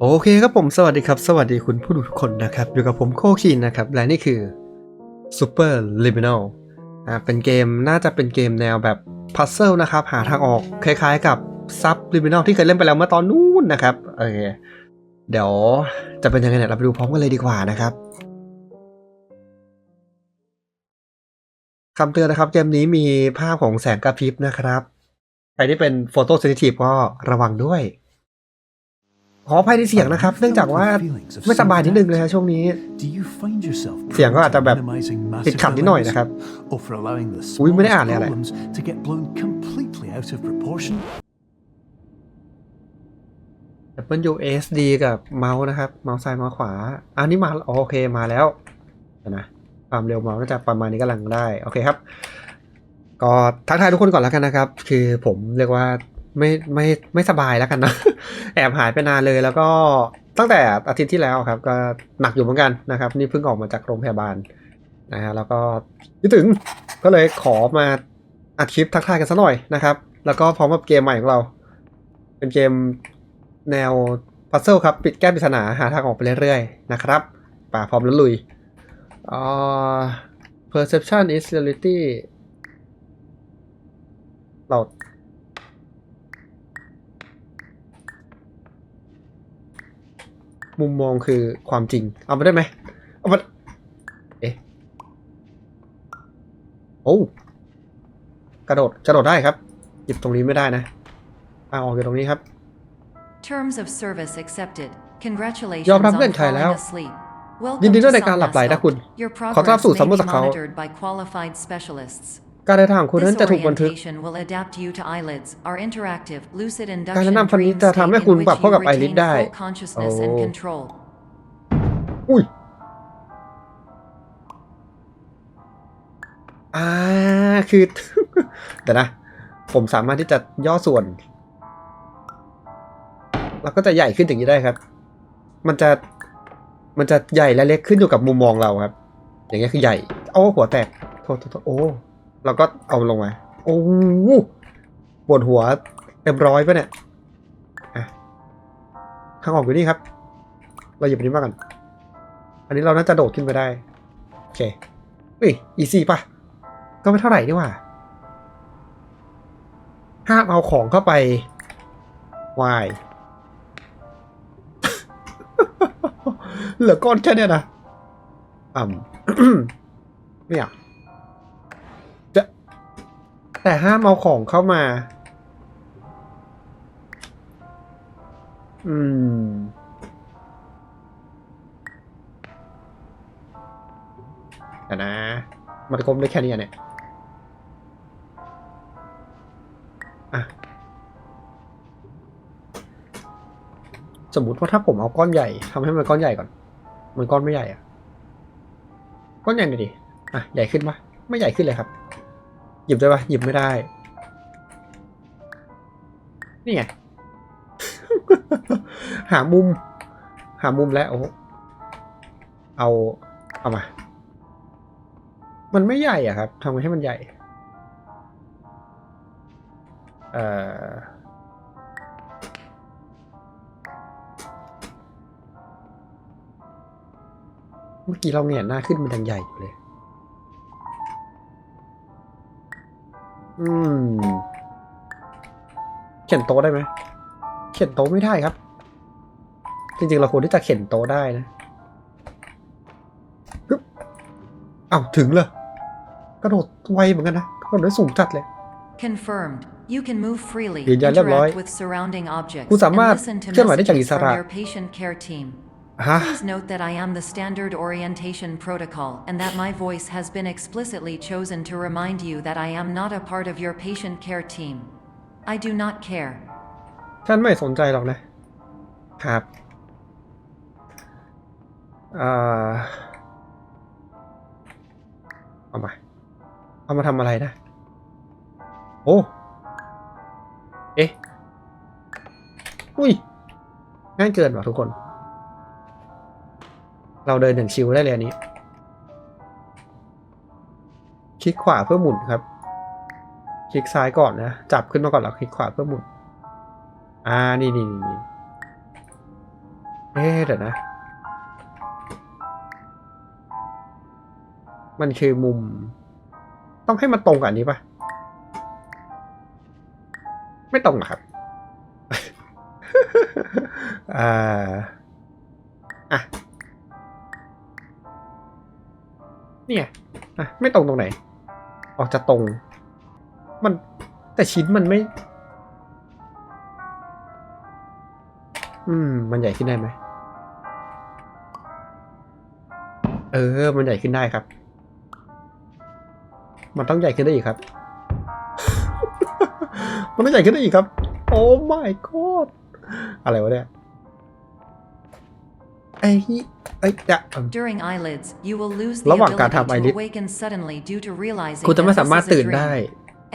โอเคครับผมสวัสดีครับ สวัสดีคุณผู้ดูทุกคนนะครับ อยู่กับผมโคคินนะครับ และนี่คือ Super Liminal อ่าเป็นเกมน่าจะเป็นเกมแนวแบบพัซเซิลนะครับ หาทางออกคล้ายๆกับ Sub Liminal ที่เคยเล่นไปแล้วเมื่อตอนนู้นนะครับโอเคเดี๋ยวจะเป็นยังไงเนี่ยเราไปดูพร้อมกันเลยดีกว่านะครับคำเตือนนะครับ เกมนี้มีภาพของแสงกระพริบนะครับ ใครที่เป็นโฟโต้เซนซิทีฟก็ระวังด้วย ขออภัยในเสียงนะครับ เนื่องจากว่าไม่สบายนิดนึงเลยครับช่วงนี้ เสียงก็อาจจะแบบติดขัดนิดหน่อยนะครับ อุ๊ยไม่ได้อ่านเลยอะไร Apple USD กับเมาส์นะครับ เมาส์ซ้ายเมาส์ขวาอันนี้มาอ๋อโอเคมาแล้วเดี๋ยวนะความเร็วเมาส์น่าจะประมาณนี้กำลังได้ โอเคครับ ก็ทักทายทุกคนก่อนแล้วกันนะครับ คือผมเรียกว่าไม่ไม่ไม่สบายแล้วกันนะ แอบหายไปนานเลยแล้วก็ตั้งแต่อาทิตย์ที่แล้วครับ ก็หนักอยู่เหมือนกันนะครับ นี่เพิ่งออกมาจากโรงพยาบาลนะฮะแล้วก็คิดถึงก็เลยขอมาอัดคลิปทักทายกันสักหน่อยนะครับ แล้วก็พร้อมกับเกมใหม่ของเรา เป็นเกมแนวพัซเซิลครับ ปิดแก้ปริศนาหาทางออกไปเรื่อยๆนะครับป่าพร้อมแล้วลุยอ่า perception is reality เรา มุมมองคือความจริง เอามาได้ไหมเอามาเอ๊ะโอ้กระโดดกระโดดได้ครับหยิบตรงนี้ไม่ได้นะเอาออกจากตรงนี้ครับ Terms of service accepted. Congratulations ยอมรับ on เงื่อนไขแล้ว falling asleep. Welcome ยินดีด้วย to ในการหลับไหลนะคุณ Somnascope. Your ขอต้อนรับ progress สู่ may Summer be Scout monitored by qualified specialists. การเดินทางของคุณนั้น This จะถูกบันทึก orientation will adapt you to eyelids, our interactive, lucid การ induction แนะนำครั้งนี้ dream จะ state ทำให้ in คุณ which ปรับเข้า you กับไอริส retain ได้ full consciousness and โอ้ control. อุ้ยอ่าคือเดี๋ยวนะ ผมสามารถที่จะย่อส่วน แล้วก็จะใหญ่ขึ้นอย่างนี้ได้ครับ มันจะมันจะใหญ่และเล็กขึ้นอยู่กับมุมมองเราครับ อย่างเงี้ยคือใหญ่โอ้หัวแตกโทษโทษโทษโอ้ เราก็เอาลงมา โอ้ปวดหัวเต็มร้อยปะเนี่ยอะทางออกอยู่นี่ครับ เราหยิบอันนี้มากัน อันนี้เราน่าจะโดดขึ้นไปได้ โอเคเฮ้ยอีซี่ป่ะ ก็ไม่เท่าไหร่นี่ว่า ห้ามเอาของเข้าไปวายเหลือก้อนแค่เนี้ยนะอ่ำไม่อยาก แต่ห้ามเอาของเข้ามา อืมเดี๋ยวนะ มันกลมได้แค่นี้เนี่ย อะ สมมุติว่าถ้าผมเอาก้อนใหญ่ทำให้มันก้อนใหญ่ก่อน มันก้อนไม่ใหญ่อะก้อนใหญ่หน่อยดิ อะ ใหญ่ขึ้นปะไม่ใหญ่ขึ้นเลยครับ หยิบได้ปะหยิบไม่ได้ นี่ไง หามุม หามุมแล้ว เอา เอามา มันไม่ใหญ่อะครับทำไงให้มันใหญ่ เอ่อเมื่อกี้เราเงียหน้าขึ้นมันยังใหญ่อยู่เลย อืม เข็นโต๊ะได้ไหม เข็นโต๊ะไม่ได้ครับ จริงๆ เราควรที่จะเข็นโต๊ะได้นะปึ๊บอ้าวถึงเลยกระโดดไวเหมือนกันนะกระโดดได้สูงจัดเลย Confirmed. You can move freely, ยืนยันเรียบร้อย interact with surrounding objects, คุณสามารถ and listen to เคลื่อนไหวได้อย่างอิ messages สระ from your patient care team. ฮะ Please note that I am the standard orientation protocol and that my voice has been explicitly chosen to remind you that I am not a part of your patient care team. I do not care. ฉันไม่สนใจหรอกนะ ครับอ่าเอามา เอามาทำอะไรนะ โอ้ เอ๊ะ อุ้ย ง่ายเกินว่ะทุกคน เราเดินอย่างชิวได้เลยอันนี้ คลิกขวาเพื่อหมุนครับ คลิกซ้ายก่อนนะ จับขึ้นมาก่อนแล้วคลิกขวาเพื่อหมุน อ่า นี่นี่นี่เอ๊เดี๋ยวนะ มันคือมุม ต้องให้มันตรงกับอันนี้ปะไม่ตรงครับ อ่า อะ เนี่ยอะไม่ตรงตรงไหน ออกจะตรง มันแต่ชิ้นมันไม่ อืม มันใหญ่ขึ้นได้ไหม เออ มันใหญ่ขึ้นได้ครับ มันต้องใหญ่ขึ้นได้อีกครับ มันต้องใหญ่ขึ้นได้อีกครับ โอ้ my god อะไรวะเนี่ย ไอ้เหี้ยเอ้ยจะ During eyelids, you will lose ระ the หว่างการ ability ทำ to eyelid awaken suddenly due to realizing คุณจะ that ไม่สา this มารถ is a ตื่น dream. ได้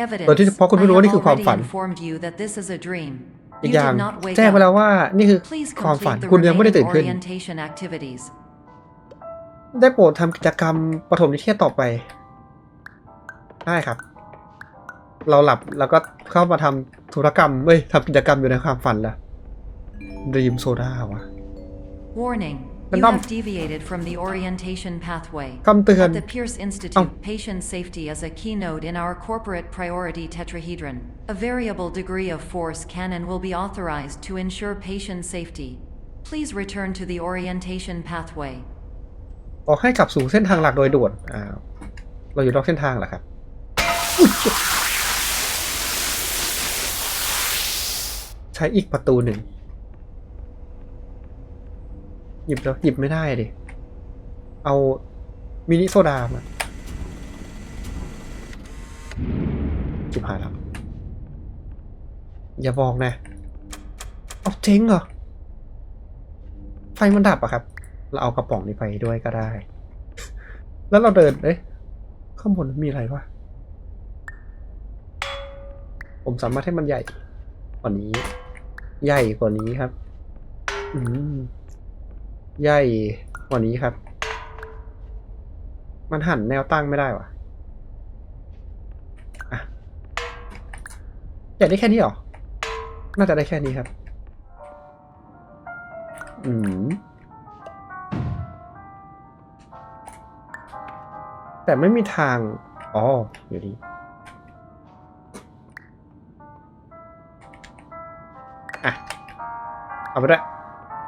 Evidence. โดยที่เพราะคุณไม่รู้ว่านี่คือความ I have ฝัน already informed you that this is a dream. อีก You อย่าง did not wake แจ้งไป up. แล้วว่านี่คือ Please ความฝัน complete the คุณยังไม่ได้ remaining ตื่นขึ้น orientation activities. ได้โปรดทำกิจกรรมปฐมนิเทศต่อไป ได้ครับ เราหลับแล้วก็เข้ามาทำธุรกรรมเอ้ยทำกิจกรรมอยู่ในความฝันละดีมโซดาวะ Warning. But You not- have deviated from the orientation pathway. คำเตือน At the Pierce Institute, patient safety is a keynote in our corporate priority tetrahedron. A variable degree of force can and will be authorized to ensure patient safety. Please return to the orientation pathway. ออกให้กลับสู่เส้นทางหลักโดยด่วน อ้าว เราอยู่นอกเส้นทางเหรอครับอุ๊ยใช้อีกประตูหนึ่ง หยิบแล้วหยิบไม่ได้ดิ เอามินิโซดามาจิบหายแล้ว อย่าบอกนะ เอาเจ๊งเหรอ ไฟมันดับอะครับ เราเอากระป๋องนี้ไปด้วยก็ได้ แล้วเราเดิน เอ๊ะ ข้างบนมีอะไรวะ ผมสามารถให้มันใหญ่กว่านี้ ใหญ่กว่านี้ครับ อืม ใหญ่กว่านี้ครับ มันหันแนวตั้งไม่ได้วะอะใหญ่ได้แค่นี้หรอ น่าจะได้แค่นี้ครับ อืม แต่ไม่มีทาง อ๋อ อยู่นี่อะ เอาไปด้วย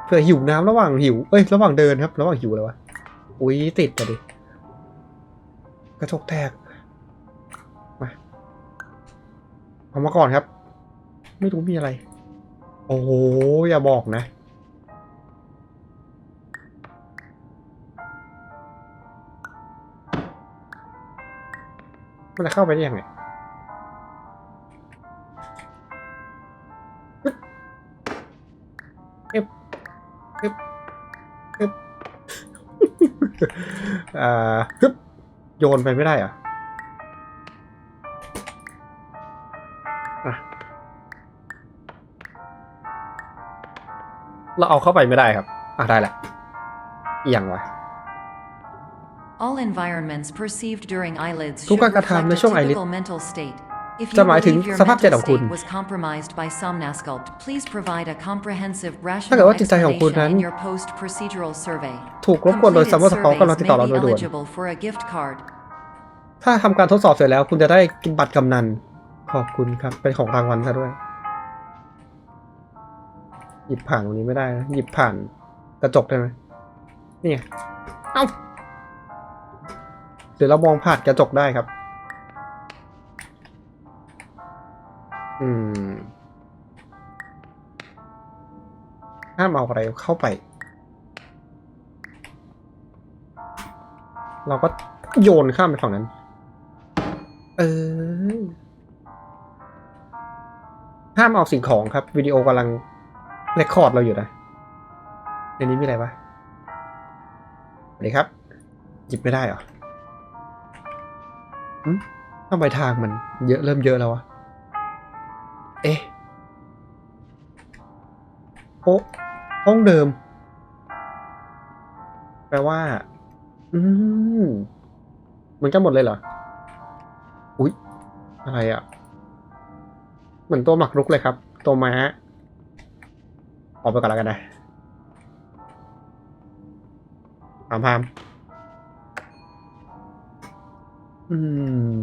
เผื่อหิวน้ำระหว่างหิว เอ้ย ระหว่างเดินครับ ระหว่างหิวเลยวะ อุ้ยติดอะดิ กระจกแตก มาเอามาก่อนครับ ไม่รู้มีอะไร โอ้โห อย่าบอกนะ มันจะเข้าไปได้ยังไง อ่าฮึบโยนไปไม่ได้เหรอะอะเราเอาเข้าไปไม่ได้ครับ อะได้แหละอหย่างวะ All environments perceived during eyelids ทุก should การกระทำ reflect ใน a ช่วง eyelid typical mental state. If จะ you หมายถึง believe your สภาพจิต mental ของคุณ state was compromised by Somnasculpt, please provide a comprehensive ถ้าเกิด rational ว่าจิตใจของคุณนั้น explanation in your post-procedural survey. ถูกรบกวนโดย Completed ซัมเมอร์สกอร์ก็ลอง surveys ติดต่อ may เรา be โดยด่วน eligible for a gift card. ถ้าทำการทดสอบเสร็จแล้ว คุณจะได้กินบัตรกำนัน ขอบคุณครับ เป็นของรางวัลซะด้วย หยิบผ่านตรงนี้ไม่ได้นะหยิบผ่านกระจกได้ไหมนี่ไงเอ้าเดี๋ยวเรามองผ่านกระจกได้ครับ อืมห้ามเอาอะไรเข้าไป เราก็โยนข้ามไปฝั่งนั้น เออ ห้ามเอาสิ่งของครับ วิดีโอกำลังเรคคอร์ดเราอยู่นะในนี้มีอะไรปะสวัสดีครับ หยิบไม่ได้เหรอหึทำไมทางมันเยอะเริ่มเยอะแล้ววะ โอ้ห้องเดิม แปลว่า อืมเหมือนกันหมดเลยเหรอ อุ๊ย อะไรอะเหมือนตัวหมักรุกเลยครับ ตัวม้า ออกไปก่อนแล้วกันนะพามพามอืม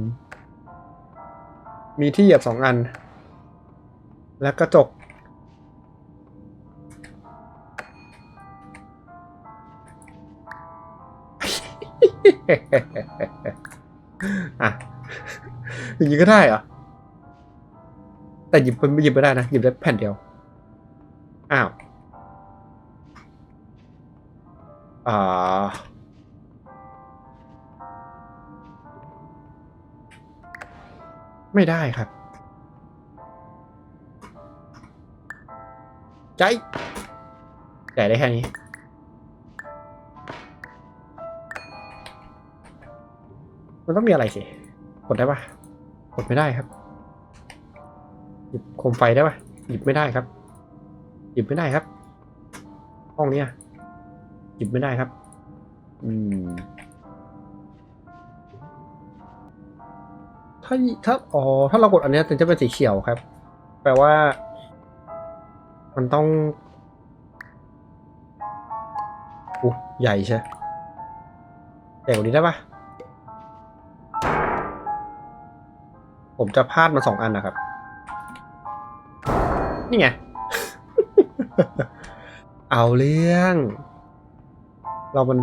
มีที่เหยียบสองอัน แล้วกระจก อะอย่างนี้ก็ได้เหรอ แต่หยิบมันไม่หยิบไม่ได้นะ หยิบได้แผ่นเดียว อ้าว อ่า ไม่ได้ครับ ใจ ใจได้แค่นี้ มันต้องมีอะไรสิกดได้ปะกดไม่ได้ครับ หยิบโคมไฟได้ปะหยิบไม่ได้ครับ หยิบไม่ได้ครับ ห้องเนี้ยหยิบไม่ได้ครับ อืม ถ้าถ้าอ๋อถ้าเรากดอันเนี้ยถึงจะเป็นสีเขียวครับ แปลว่า มันต้องอู้ใหญ่ใช่ใหญ่กว่านี้ได้ปะ ผมจะพลาดมาสองอันนะครับ นี่ไง เอาเรื่อง เรามัน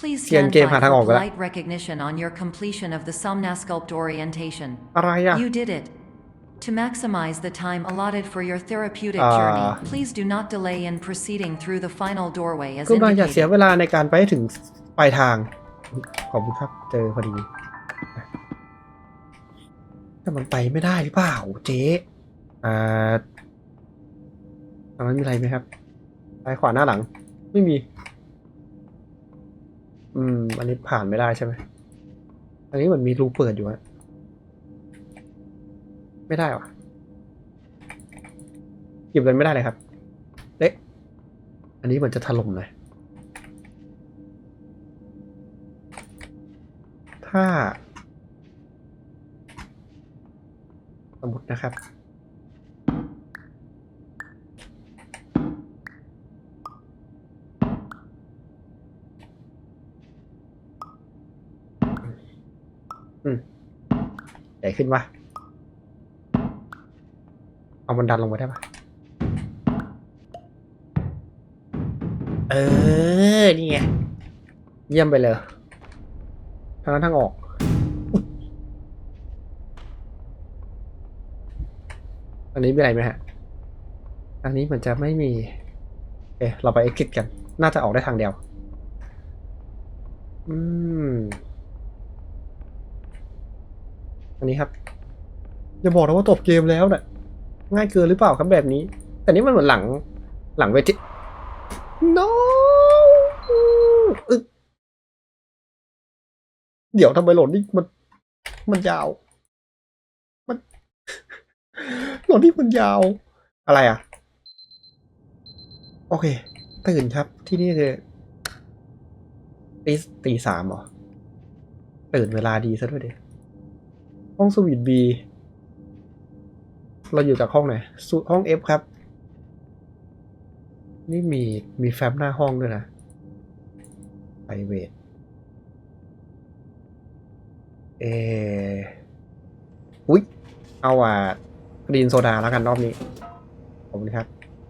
Please Sian stand game by hả thằng for ổn rồi đấy. polite recognition on your completion of the Somnasculpt orientation. อะไรอะ You did it. To maximize the time allotted for your therapeutic Ah. journey, please do not delay in proceeding through the final doorway as ก็เราอย่าเสีย indicated. เวลาในการไปให้ถึงปลายทาง ขอบคุณครับ เจอพอดี แต่มันไปไม่ได้หรือเปล่าเจ๊อ่าตรงนั้นมีอะไรไหมครับซ้ายขวาหน้าหลัง ไม่มี อืม อันนี้ผ่านไม่ได้ใช่ไหมอันนี้เหมือนมีรูเปิดอยู่อะไม่ได้วะหยิบเลยไม่ได้เลยครับเอ๊ะอันนี้เหมือนจะถล่มหน่อยถ้า สมมตินะครับ อืมใหญ่ขึ้นปะเอามันดันลงไปได้ปะเออ นี่ไง เยี่ยมไปเลยทางนั้นทางออก อันนี้มีอะไรไหมฮะ อันนี้เหมือนจะไม่มี เอ๊ะเราไป exit กัน น่าจะออกได้ทางเดียว อืม อันนี้ครับ อย่าบอกนะว่าจบเกมแล้วน่ะ ง่ายเกินหรือเปล่าครับแบบนี้ แต่นี่มันเหมือนหลัง หลังเวที no อึ๊ะเดี๋ยวทำไมโหลดนี่มัน มันยาว มัน โหลดนี่มันยาว อะไรอะ โอเค ตื่นครับ ที่นี่คือตีตีสามเหรอ ตื่นเวลาดีซะด้วยดิห้องสวีทบีเราอยู่จากห้องไหนสุห้องเอฟครับ นี่มีมีแฟ้มหน้าห้องด้วยนะไ r i เวทเอออุ๊ย เอาอะ กรีนโซดาแล้วกันรอบนี้ขอบคุณครับ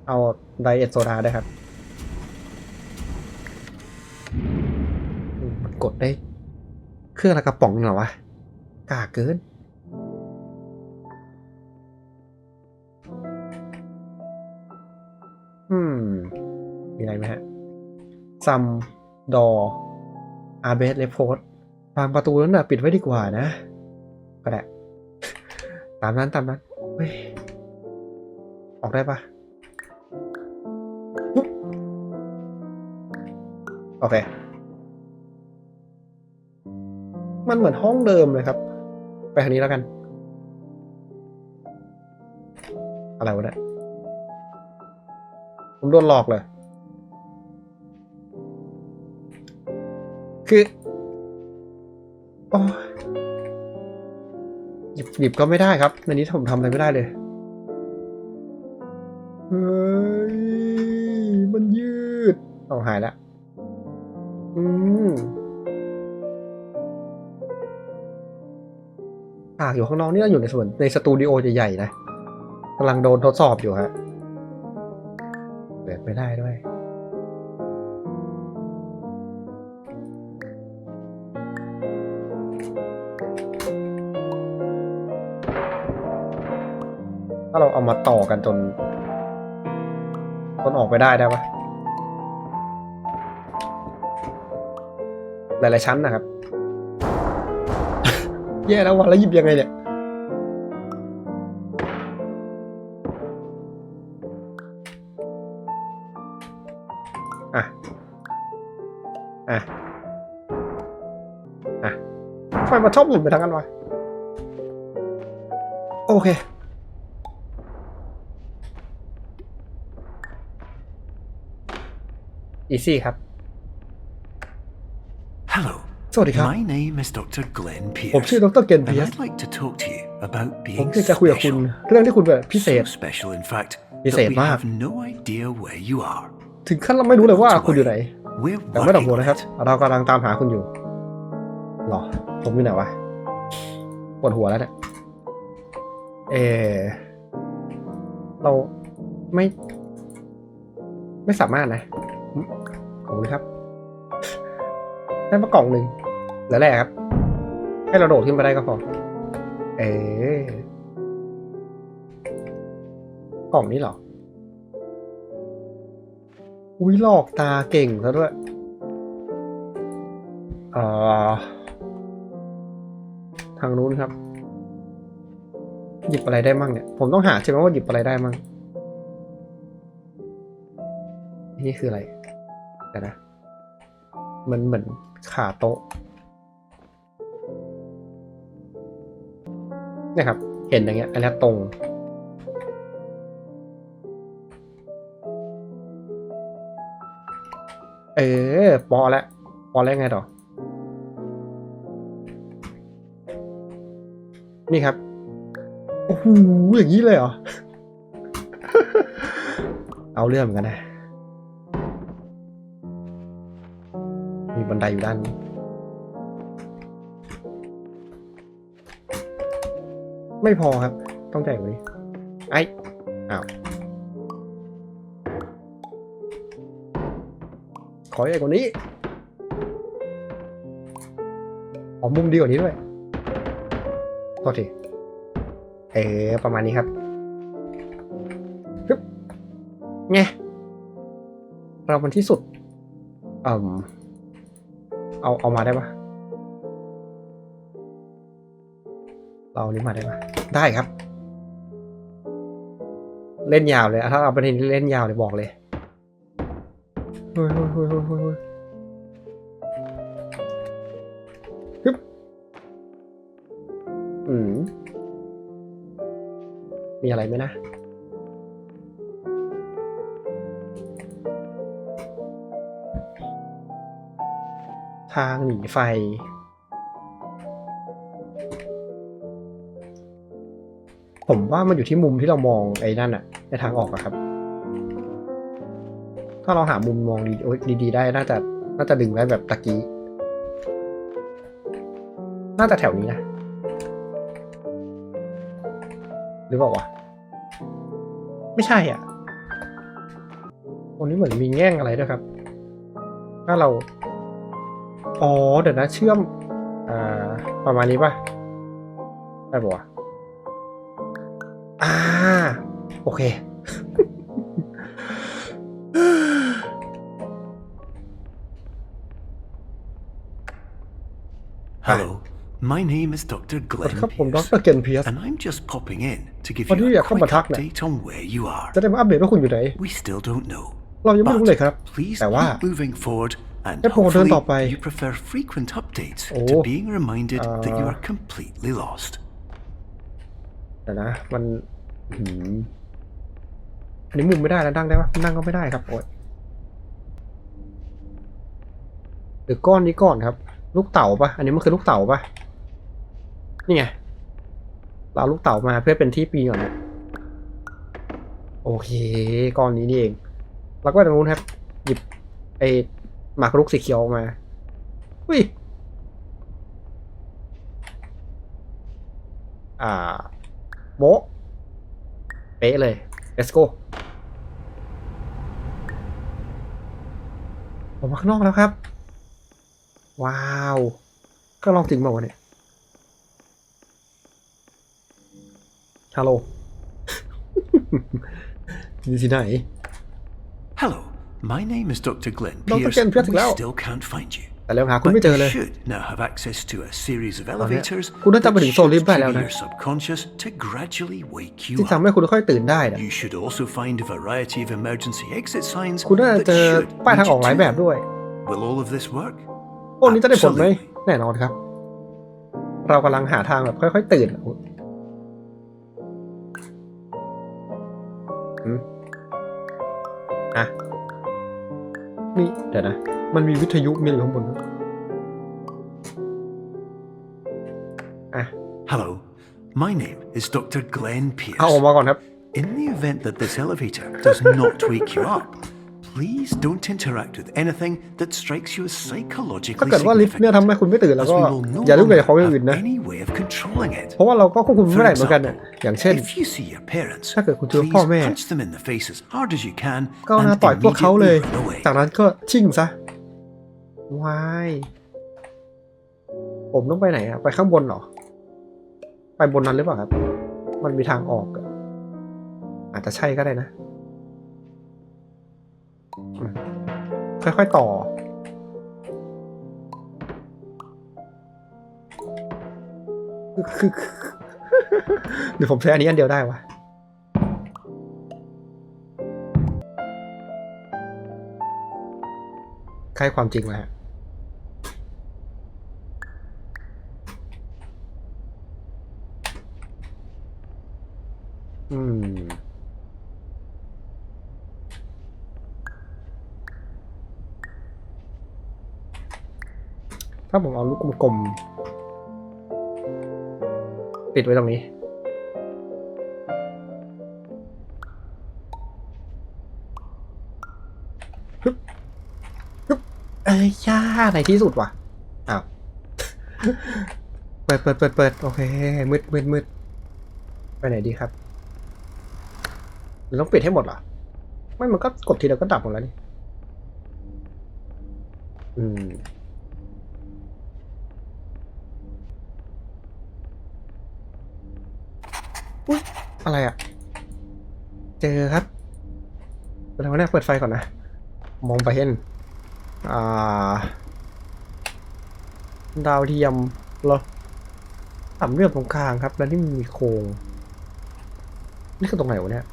เอาไดเอทโซดาได้ครับ มันกดได้ เครื่องละกระป๋องเหรอวะกาเกินอืม มีอะไรไหมฮะซัมดออาเบสเลโพสทางประตูนั้นน่ะปิดไว้ดีกว่านะ ก็ได้ ตามนั้นตามนั้น ออกได้ปะโอเค มันเหมือนห้องเดิมเลยครับ ไปทางนี้แล้วกัน อะไรวะเนี่ย ผมโดนหลอกเลย คือ โอ้ย บหยิบก็ไม่ได้ครับในนี้ผมทำอะไรไม่ได้เลยเฮ้ยมันยืดเอาหายแล้วอืมฉากอยู่ข้างนอกนี่เราอยู่ในส่วนในสตูดิโอใหญ่ๆนะกำลังโดนทดสอบอยู่ฮะเปิดไม่ได้ด้วย เราเอามาต่อกันจนจนออกไปได้ได้ปะหลายๆชั้นนะครับ แย่แล้ววันแล้วหยิบยังไงเนี่ยอะอะอะทำไมมันชอบหลุดไปทางนั้นวะโอเค อีซี่ครับ Hello. สวัสดีครับ My name is Dr. Glenn ผม Pierce. ชื่อดรเกนเพี And ยส I'd like to talk to you about ผม being คือจะคุยกับคุณ special. เรื่องที่คุณแบบพิเศษ So special, in fact, พิเศษ that we มาก have no idea where you are. ถึงขั้นเราไม่รู้เลยว่าคุณอยู่ไหน We're แต่ไม่ต้อง working ห่วง on นะครับ it. เรากำลังตามหาคุณอยู่หรอ ผมอยู่ไหนวะปวดหัวแล้วเนี่ยเออเราไม่ ไม่สามารถนะ อืมขอบคุณครับได้มากล่องหนึ่งแล้วแหละครับ ให้เราโดดขึ้นไปได้ก็พอเออกล่องนี้เหรอ อุ้ยหลอกตาเก่งซะด้วยอ่อทางนู้นครับ หยิบอะไรได้มั่งเนี่ย ผมต้องหาใช่ไหมว่าหยิบอะไรได้มั่ง นี่คืออะไรเดี๋ยวนะ มันเหมือนขาโต๊ะเนี่ยครับ เห็นอย่างเงี้ย อันนี้ตรง เออ ปอแล้วปอแล้วไงต่อ นี่ครับ โอ้โห อย่างนี้เลยเหรอ เอาเรื่องเหมือนกันนะ บันไดอยู่ด้านนี้ไม่พอครับ ต้องใหญ่กว่านี้ ไอ้อ้าวขอใหญ่กว่านี้ขอมุมดีกว่านี้ด้วยโทษทีเออ ประมาณนี้ครับปึ๊บไงเรามันที่สุดอ่ม เอาเอามาได้ปะเราอันนี้มาได้ปะได้ครับ เล่นยาวเลยถ้าเอาประเด็นเล่นยาวเลยบอกเลยเฮ้ยเฮ้ยเฮ้ยเฮ้ยเฮ้ยเฮ้ยฮึบอืมมีอะไรไหมนะ ทางหนีไฟ ผมว่ามันอยู่ที่มุมที่เรามองไอ้นั่นอะในทางออกอะครับ ถ้าเราหามุมมองดีดีๆได้น่าจะน่าจะดึงได้แบบตะกี้ น่าจะแถวนี้นะ หรือเปล่าวะ ไม่ใช่อะตรงนี้เหมือนมีแง่งอะไรด้วยครับ ถ้าเรา อ๋อ เดี๋ยวนะ เชื่อม อ่า ประมาณนี้ป่ะ ได้ปะวะอ่า โอเค Hello. My name is Dr. สวัสดี Glenn ครับผมด Pierce. รเกนเพียส And I'm just popping in to give วันนี้ you อยา a กเข้า quick มาทักเนี่ย update on where you are. จะได้มาอัปเดตว่าคุณอยู่ไหน We still don't know. เรายังไม่รู้เลยครับ But please แต่ว่า keep moving forward and ให้ผมเดินต่อไป hopefully you prefer frequent updates โอ้ to being reminded that you อ่า are completely lost. เดี๋ยวนะ มันอื้อหืออันนี้มุมไม่ได้แล้วนั่งได้ปะนั่งก็ไม่ได้ครับโอ๊ยหรือก้อนนี้ก่อนครับ ลูกเต่าปะอันนี้มันคือลูกเต่าปะนี่ไง เราเอาลูกเต๋ามาเพื่อเป็นที่ปีนก่อนนะโอเค ก้อนนี้นี่เอง แล้วก็ตรงนู้นครับ หยิบไอ้ หมากรุกสีเขียวออกมาอุ้ยอ่าโบะเป๊ะเลย let's go ออกมาข้างนอกแล้วครับ ว้าวก็ลองจริงเปล่าวะเนี่ยฮัลโหลนี่ที่ไหน Hello, my name is Dr. Glenn Dr. Pierce. Glenn Pierce We แล้ว still can't find you. แต่แล้วหาคุณ But ไม่เจอ you เลย should now have access to a series of elevators คุณน่าจะไปถึง that โซนลิฟ should ต์ได้แล้ว trigger นะ your subconscious to gradually wake ที่ you ทำให้ up. คุณค่อยตื่นได้นะ You should also find a variety of emergency exit signs คุณน่าจะ that เจอ should ป้ายทาง lead ออกหลาย you แบบ to ด้วย them. Will all of this work? พวกนี้จะได้ผลไหม Absolutely. แน่นอนครับ เรากำลังหาทางแบบค่อยๆตื่นอืมอะ นี่เดี๋ยวนะ มันมีวิทยุมีอะไรอยู่ข้างบนด้วยอะ Hello, my name is Dr. Glenn เอาออก Pierce. มาก่อนครับ In the event that this elevator does not wake you up, please don't interact with anything that strikes you as ถ้า psychologically เกิดว่าลิฟต์เนี่ยทำ significant. ให้คุณไม่ตื่นแล้ว As ก็ we will no อย่าลืมไป longer ของอย่างอื่น have นะ any way of controlling it. เพราะว่าเราก็ควบคุมไม่ได้เหมือนกันน่ะ example, อย่างเช่น If you see your parents, ถ้าเกิดคุณเจอ please พ่อแม่ punch them in the face as hard as you can ก็น่า and ต่อยพวกเขาเลย immediately run away. จากนั้นก็ชิ่งซะวายผมต้องไปไหนอะไปข้างบนเหรอ ไปบนนั้นหรือเปล่าครับ มันมีทางออกอะอาจจะใช่ก็ได้นะอืมค่อยๆต่อ คือหรือผมใช้อันนี้อันเดียวได้วะใกล้ความจริงแล้วฮะอืม ถ้าผมเอาลูกกลมๆ ติดไว้ตรงนี้ เอ้ยย่าในที่สุดว่ะ อ้าว เปิดเปิดเปิดเปิดโอเค มืดมืดมืดไปไหนดีครับหรือต้องปิดให้หมดเหรอ ไม่ มันก็กดทีเดียวก็ดับหมดแล้วนี่ อืม อะไรอะ เจอครับอะไรวะเนี่ยเปิดไฟก่อนนะ มองไปเห็น อ่า ดาวเทียมเหรอสามเหลี่ยมตรงกลางครับ แล้วนี่มีโครงนี่คือตรงไหนวะเนี่ย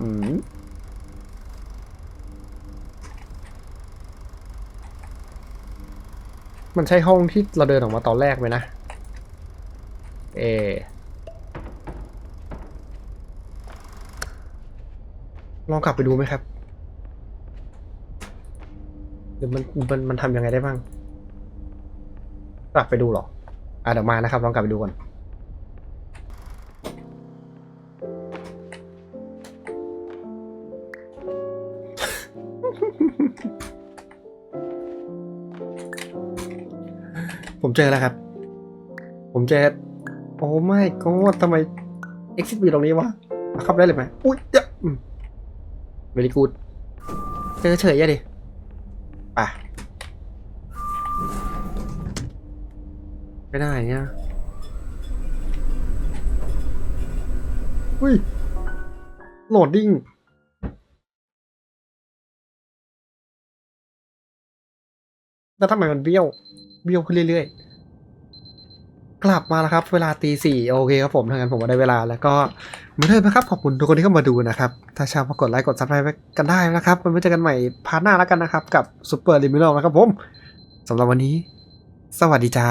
อืมมันใช่ห้องที่เราเดินออกมาตอนแรกไหมนะ เอลองกลับไปดูไหมครับ หรือมันมันมันทำยังไงได้บ้างกลับไปดูเหรอ อะเดี๋ยวมานะครับ ลองกลับไปดูก่อนผมเจอแล้วครับ ผมเจอ อ้ไม่ก็ทำไม exit อยู่ตรงนี้วะเข้าไปได้เลยไหมอุ้ยเยวอืม very good เจอเฉยอะดิไป่ะไม่ได้เนี่ยอุ้ยโหลดดิ้งแล้วทำไมมันเบี้ยว เบี้ยวขึ้นเรื่อยๆ กลับมาแล้วครับ เวลาตีสี่โอเคครับผมทางนั้นผมก็ได้เวลาแล้วก็เหมือนเดิมนะครับขอบคุณทุกคนที่เข้ามาดูนะครับ ถ้าชอบก็กดไลค์กดซับสไครต์กันได้นะครับมันไว้เจอกันใหม่พาร์ทหน้าแล้วกันนะครับ กับซูเปอร์ลิมิโนนะครับผมสำหรับวันนี้ สวัสดีจ้า